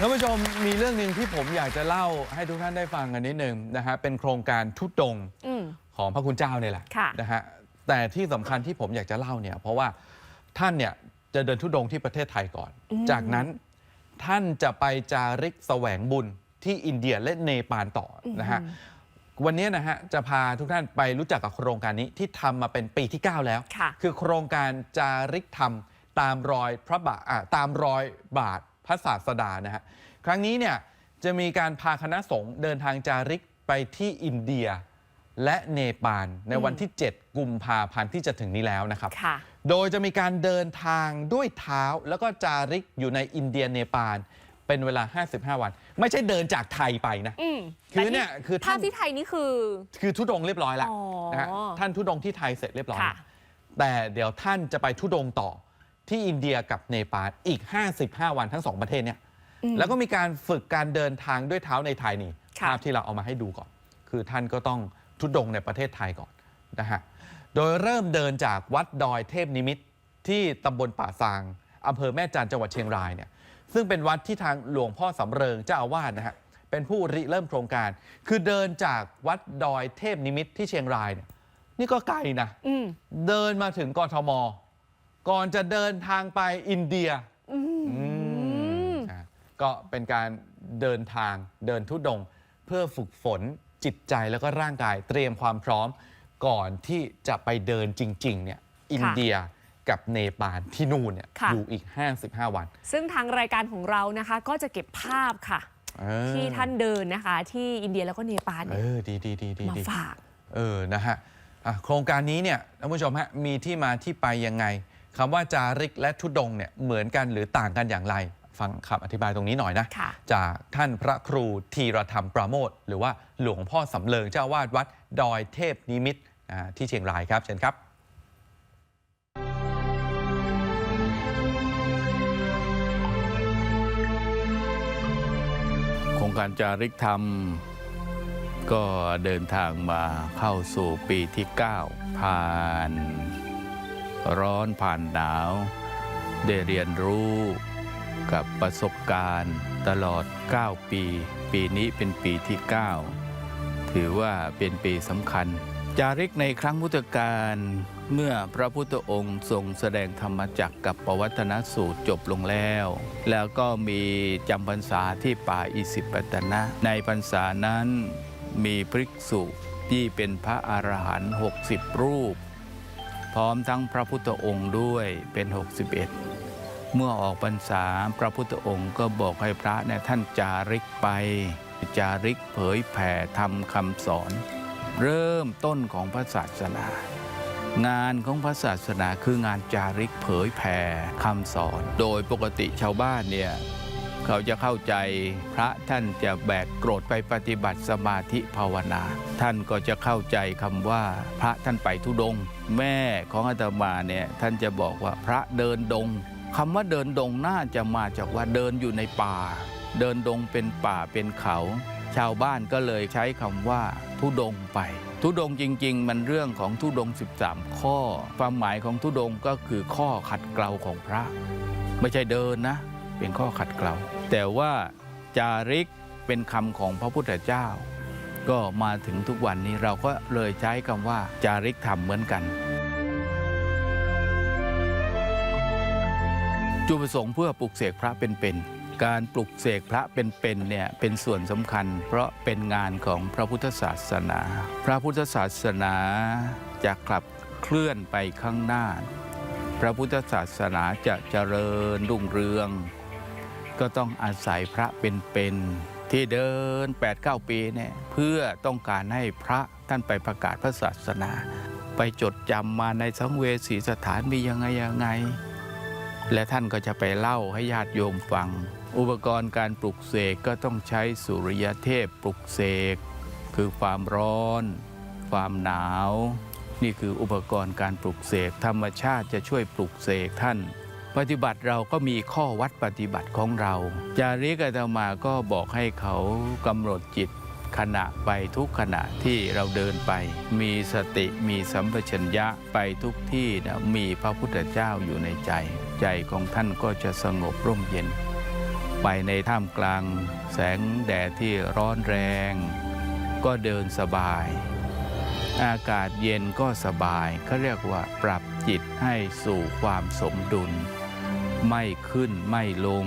ท่านผู้ชมมีเรื่องหนึ่งที่ผมอยากจะเล่าให้ทุกท่านได้ฟังกันนิดหนึ่งนะฮะเป็นโครงการทุดงค์อืม ของพระคุณเจ้าเนี่ยแหละค่ะ นะฮะแต่ที่สำคัญที่ผมอยากจะเล่าเนี่ยเพราะว่าท่านเนี่ยจะเดินทุดงค์ที่ประเทศไทยก่อนอืมจากนั้นท่านจะไปจาริกแสวงบุญที่อินเดียและเนปาลต่อนะฮะวันนี้นะฮะจะพาทุกท่านไปรู้จักกับโครงการนี้ที่ทำมาเป็นปีที่ 9 แล้ว ค่ะ คือโครงการจาริกธรรมตามรอยพระบาทอะตามรอยบาท พระศาสดานะฮะครั้งนี้เนี่ยจะมีการพาคณะสงฆ์เดินทางจาริกไปที่อินเดียและเนปาลในวันที่ 7 กุมภาพันธ์ที่จะถึงนี้แล้วนะครับค่ะโดยจะมีการเดินทางด้วยเท้าแล้วก็จาริกอยู่ในอินเดียเนปาลเป็นเวลา 55 วัน ไม่ใช่เดินจากไทยไปนะอืมคือแต่ที่เนี่ยคือภาท่าพนที่ไทยนี่คือ คือทุดงค์เรียบร้อยแล้วอ๋อนะฮะท่านทุดงค์ที่ไทยเสร็จเรียบร้อยค่ะแต่เดี๋ยวท่านจะไปทุดงค์ต่อ ที่อินเดียกับเนปาลอีก 55 วันทั้งสองประเทศเนี่ยอืมแล้วก็มีการฝึกการเดินทางด้วยเท้าในไทยนี่ค่ะภาพที่เราเอามาให้ดูก่อน คือท่านก็ต้องทุดงค์ในประเทศไทยก่อนนะฮะโดยเริ่มเดินจากวัดดอยเทพนิมิตรที่ตำบลป่าซางอำเภอแม่จันทร์จังหวัดเชียงรายเนี่ยซึ่งเป็นวัดที่ทางหลวงพ่อสำเริงเจ้าอาวาสนะฮะเป็นผู้ริเริ่มโครงการ คือเดินจากวัดดอยเทพนิมิตรที่เชียงรายเนี่ยนี่ก็ไกลนะอืมเดินมาถึงกทม ก่อนจะเดินทางไปอินเดียอืมอืมอะก็เป็นการเดินทางเดินทุดงค์เพื่อฝึกฝนจิตใจแล้วก็ร่างกายเตรียมความพร้อม ก่อนที่จะไปเดินจริง ๆ เนี่ยอินเดียกับเนปาลที่นู่นเนี่ยค่ะ อยู่อีก 55 วันซึ่งทางรายการของเรานะคะ ก็จะเก็บภาพค่ะ เออที่ท่านเดินนะคะ ที่อินเดียแล้วก็เนปาลเอเนี่ยอดีดีดีดีมาดี ฝาก เออ นะฮะอะโครงการนี้เนี่ยท่านผู้ชมฮะ มีที่มาที่ไปยังไง คำว่าจาริกและทุดงค์เนี่ยเหมือนกันหรือต่างกันอย่างไร ฟังคำอธิบายตรงนี้หน่อยนะ ค่ะ จากท่านพระครูธีรธรรมปราโมท หรือว่าหลวงพ่อสำเริงเจ้าวาดวัดดอยเทพนิมิตรอ่าที่เชียงรายครับเชิญครับ โครงการจาริกธรรม ก็เดินทางมาเข้าสู่ปีที่ 9 ผ่าน ร้อนผ่านหนาว ได้เรียนรู้กับประสบการณ์ตลอด 9 ปี ปีนี้เป็นปีที่ 9 ถือว่าเป็นปีสำคัญ จาริกในครั้งพุทธกาลเมื่อพระพุทธองค์ทรงแสดงธรรมจักรกับปวัตนสูตรจบลงแล้ว แล้วก็มีจำพรรษาที่ป่าอิสิปตนะ ในพรรษานั้นมีพริกษุที่เป็นพระอรหันต์60 รูป พร้อมทั้งพระพุทธองค์ด้วยเป็น 61 เมื่อออกพรรษาพระพุทธองค์ก็บอกให้พระเนี่ยท่านจาริกไปจาริกเผยแผ่ทำคำสอน เริ่มต้นของพระศาสนา งานของพระศาสนาคืองานจาริกเผยแผ่คำสอน โดยปกติชาวบ้านเนี่ย เขาจะเข้าใจพระท่านจะแบกโกรธไปปฏิบัติสมาธิภาวนา ท่านก็จะเข้าใจคำว่าพระท่านไปทุดง แม่ของอาตมาเนี่ยท่านจะบอกว่าพระเดินดงคำว่าเดินดงน่าจะมาจากว่าเดินอยู่ในป่า เดินดงเป็นป่าเป็นเขา ชาวบ้านก็เลยใช้คำว่าทุดงไป ทุดงจริง ๆ มันเรื่องของทุดง 13 ข้อ ความหมายของทุดงก็คือข้อขัดเกลาของพระ ไม่ใช่เดินนะ เป็นข้อขัดเกลาแต่ว่าจาริกเป็นคำของพระพุทธเจ้า ก็มาถึงทุกวันนี้เราก็เลยใช้คำว่าจาริกธรรมเหมือนกัน จุดประสงค์เพื่อปลุกเสกพระเป็นๆการปลุกเสกพระเป็นๆเนี่ยเป็นส่วนสำคัญ เพราะเป็นงานของพระพุทธศาสนา พระพุทธศาสนาจะขับเคลื่อนไปข้างหน้า พระพุทธศาสนาจะเจริญรุ่งเรือง ก็ต้องอาศัยพระเป็นๆที่เดิน 8-9 ปีเนี่ยเพื่อต้องการให้พระท่านไปประกาศพระศาสนา ไปจดจำมาในสังเวสีสถานมียังไงยังไง และท่านก็จะไปเล่าให้ญาติโยมฟัง อุปกรณ์การปลุกเสกก็ต้องใช้สุริยเทพปลุกเสกคือความร้อน ความหนาว นี่คืออุปกรณ์การปลุกเสกธรรมชาติจะช่วยปลุกเสกท่าน ปฏิบัติเราก็มีข้อวัดปฏิบัติของเรา จาริกอาตมาก็บอกให้เขากำหนดจิตขณะไปทุกขณะที่เราเดินไป มีสติมีสัมปชัญญะไปทุกที่นะมีพระพุทธเจ้าอยู่ในใจ ใจของท่านก็จะสงบร่มเย็น ไปในท่ามกลางแสงแดดที่ร้อนแรง ก็เดินสบาย อากาศเย็นก็สบายเขาเรียกว่าปรับจิตให้สู่ความสมดุล ไม่ขึ้นไม่ลง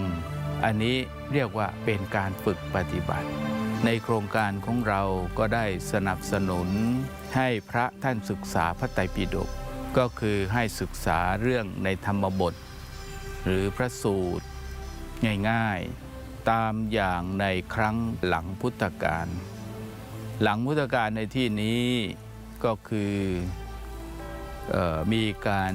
อันนี้เรียกว่าเป็นการฝึกปฏิบัติ ในโครงการของเราก็ได้สนับสนุนให้พระท่านศึกษาพระไตรปิฎกก็คือให้ศึกษาเรื่องในธรรมบท หรือพระสูตร ง่ายๆ ตามอย่างในครั้งหลังพุทธกาลหลังพุทธกาลในที่นี้ก็คือออมีการ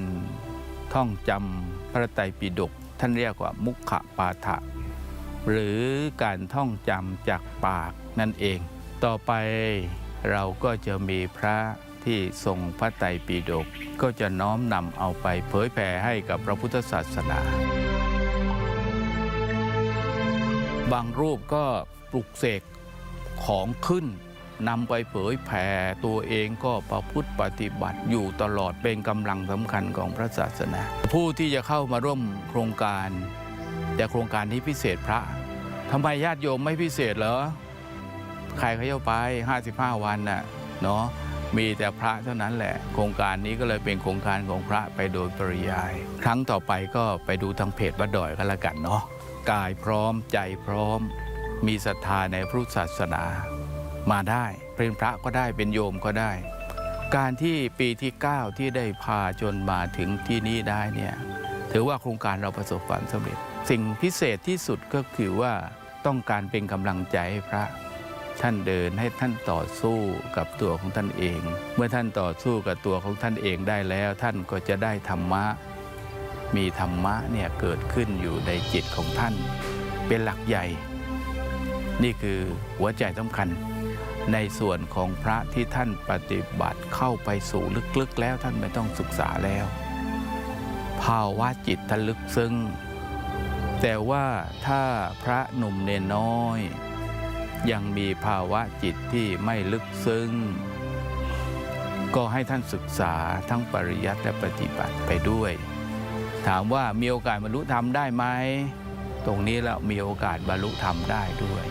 ท่องจำพระไตรปิฎกท่านเรียกว่ามุขปาฐะหรือการท่องจำจากปากนั่นเอง ต่อไปเราก็จะมีพระที่ทรงพระไตรปิฎกก็จะน้อมนำเอาไปเผยแผ่ให้กับพระพุทธศาสนา บางรูปก็ปลุกเสกของขึ้น นำไปเผยแผ่ตัวเองก็ประพฤติปฏิบัติอยู่ตลอดเป็นกำลังสำคัญของพระศาสนา ผู้ที่จะเข้ามาร่วมโครงการ แต่โครงการนี้พิเศษพระทำไมญาติโยมไม่พิเศษเหรอใครเขาจะไป 55 วันน่ะเนาะมีแต่พระเท่านั้นแหละ โครงการนี้ก็เลยเป็นโครงการของพระไปโดยปริยาย ครั้งต่อไปก็ไปดูทางเพจวัดดอยก็แล้วกันเนาะกายพร้อมใจพร้อม มีศรัทธาในพระพุทธศาสนา มาได้เป็นพระก็ได้เป็นโยมก็ได้ การที่ปีที่ 9 ที่ได้พาจนมาถึงที่นี้ได้เนี่ยถือว่าโครงการเราประสบความสำเร็จ สิ่งพิเศษที่สุดก็คือว่าต้องการเป็นกำลังใจให้พระท่านเดินให้ท่านต่อสู้กับตัวของท่านเอง เมื่อท่านต่อสู้กับตัวของท่านเองได้แล้ว ท่านก็จะได้ธรรมะ มีธรรมะเนี่ยเกิดขึ้นอยู่ในจิตของท่าน เป็นหลักใหญ่ นี่คือหัวใจสำคัญ ในส่วนของพระที่ท่านปฏิบัติเข้าไปสู่ลึกๆแล้วท่านไม่ต้องศึกษาแล้ว ภาวะจิตท่านลึกซึ้งแต่ว่าถ้าพระหนุ่มเนนน้อย ยังมีภาวะจิตที่ไม่ลึกซึ้ง ก็ให้ท่านศึกษาทั้งปริยัติและปฏิบัติไปด้วย ถามว่ามีโอกาสบรรลุธรรมได้ไหม ตรงนี้แล้วมีโอกาสบรรลุธรรมได้ด้วย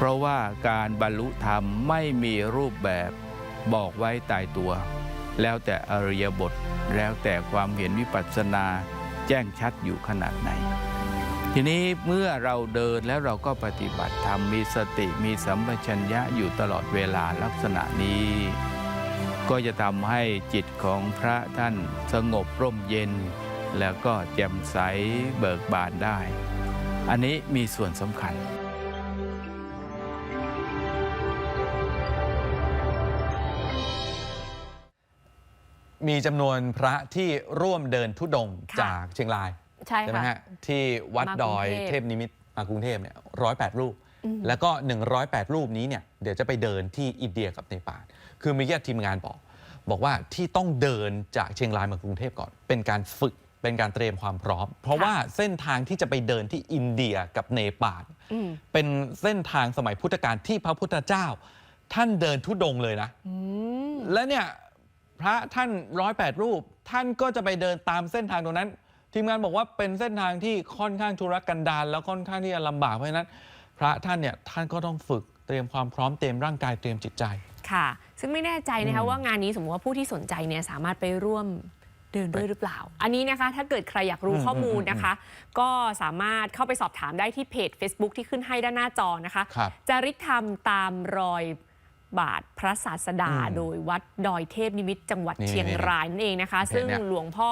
เพราะว่าการบรรลุธรรมไม่มีรูปแบบบอกไว้ตายตัว แล้วแต่อริยบทแล้วแต่ความเห็นวิปัสสนาแจ้งชัดอยู่ขนาดไหน ทีนี้เมื่อเราเดินแล้วเราก็ปฏิบัติธรรมมีสติมีสัมปชัญญะอยู่ตลอดเวลาลักษณะนี้ ก็จะทำให้จิตของพระท่านสงบร่มเย็น แล้วก็แจ่มใสเบิกบานได้ อันนี้มีส่วนสำคัญ มีจำนวนพระที่ร่วมเดินทุดงค์ค่ะ จากเชียงรายใช่ใช่ไหมค่ะ ฮะที่วัดมากรุงดอยเทพ เทพนิมิตรมากรุงเทพเนี่ยร้อยแปดรูป อืม แล้วก็ 108 รูปนี้เนี่ยเดี๋ยวจะไปเดินที่อินเดียกับเนปาลคือมีแค่ทีมงานบอก บอกว่าที่ต้องเดินจากเชียงรายมากรุงเทพก่อน เป็นการฝึกเป็นการเตรียมความพร้อม เพราะว่าเส้นทางที่จะไปเดินที่อินเดียกับเนปาล อืมเป็นเส้นทางสมัยพุทธกาลที่พระพุทธเจ้า ท่านเดินทุดงค์เลยนะ อืม และเนี่ย พระท่านร้อยแปดรูป ท่านก็จะไปเดินตามเส้นทางตรงนั้น ทีมงานบอกว่าเป็นเส้นทางที่ค่อนข้างทุรกันดารแล้วค่อนข้างที่จะลำบากเพราะฉะนั้น พระท่านเนี่ยท่านก็ต้องฝึกเตรียมความพร้อมเตรียมร่างกายเตรียมจิตใจ ค่ะ ซึ่งไม่แน่ใจนะคะอืมว่างานนี้สมมติว่าผู้ที่สนใจเนี่ยสามารถไปร่วมเดินด้วยหรือเปล่า อันนี้นะคะ ถ้าเกิดใครอยากรู้อืมข้อมูลอืมนะคะ ก็สามารถเข้าไปสอบถามได้ที่เพจ Facebook ที่ขึ้นให้ด้านหน้าจอนะคะ ครับจริกธรรมตามรอย บาทพระศาสดาอืมโดยวัดดอยเทพนิมิตรจังหวัดนี่เชียงรายนั่นเองนะคะเพจซึ่งเนี่ย หลวงพ่อ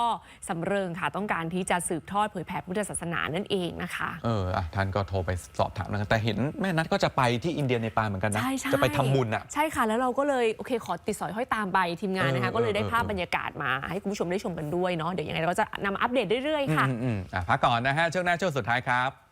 สำเริงค่ะต้องการที่จะสืบทอดเผยแผ่พุทธศาสนานั่นเองนะคะ เอออะท่านก็โทรไปสอบถามนะครับแต่เห็นแม่นัทก็จะไปที่อินเดียเนปาลเหมือนกันนะ ใช่ใช่จะไปทำบุญอะ ใช่ค่ะ แล้วเราก็เลยโอเคขอติดสอยห้อยตามไปทีมงานนะคะ เออก็เลยได้เออภาพเออบรรยากาศมาให้คุณผู้ชมได้ชมกันด้วยเนาะเดี๋ยวยังไงเราก็จะนำมาอัปเดตเรื่อยๆค่ะ อืมอืมอะพักก่อนนะฮะช่วงหน้าช่วงสุดท้ายครับ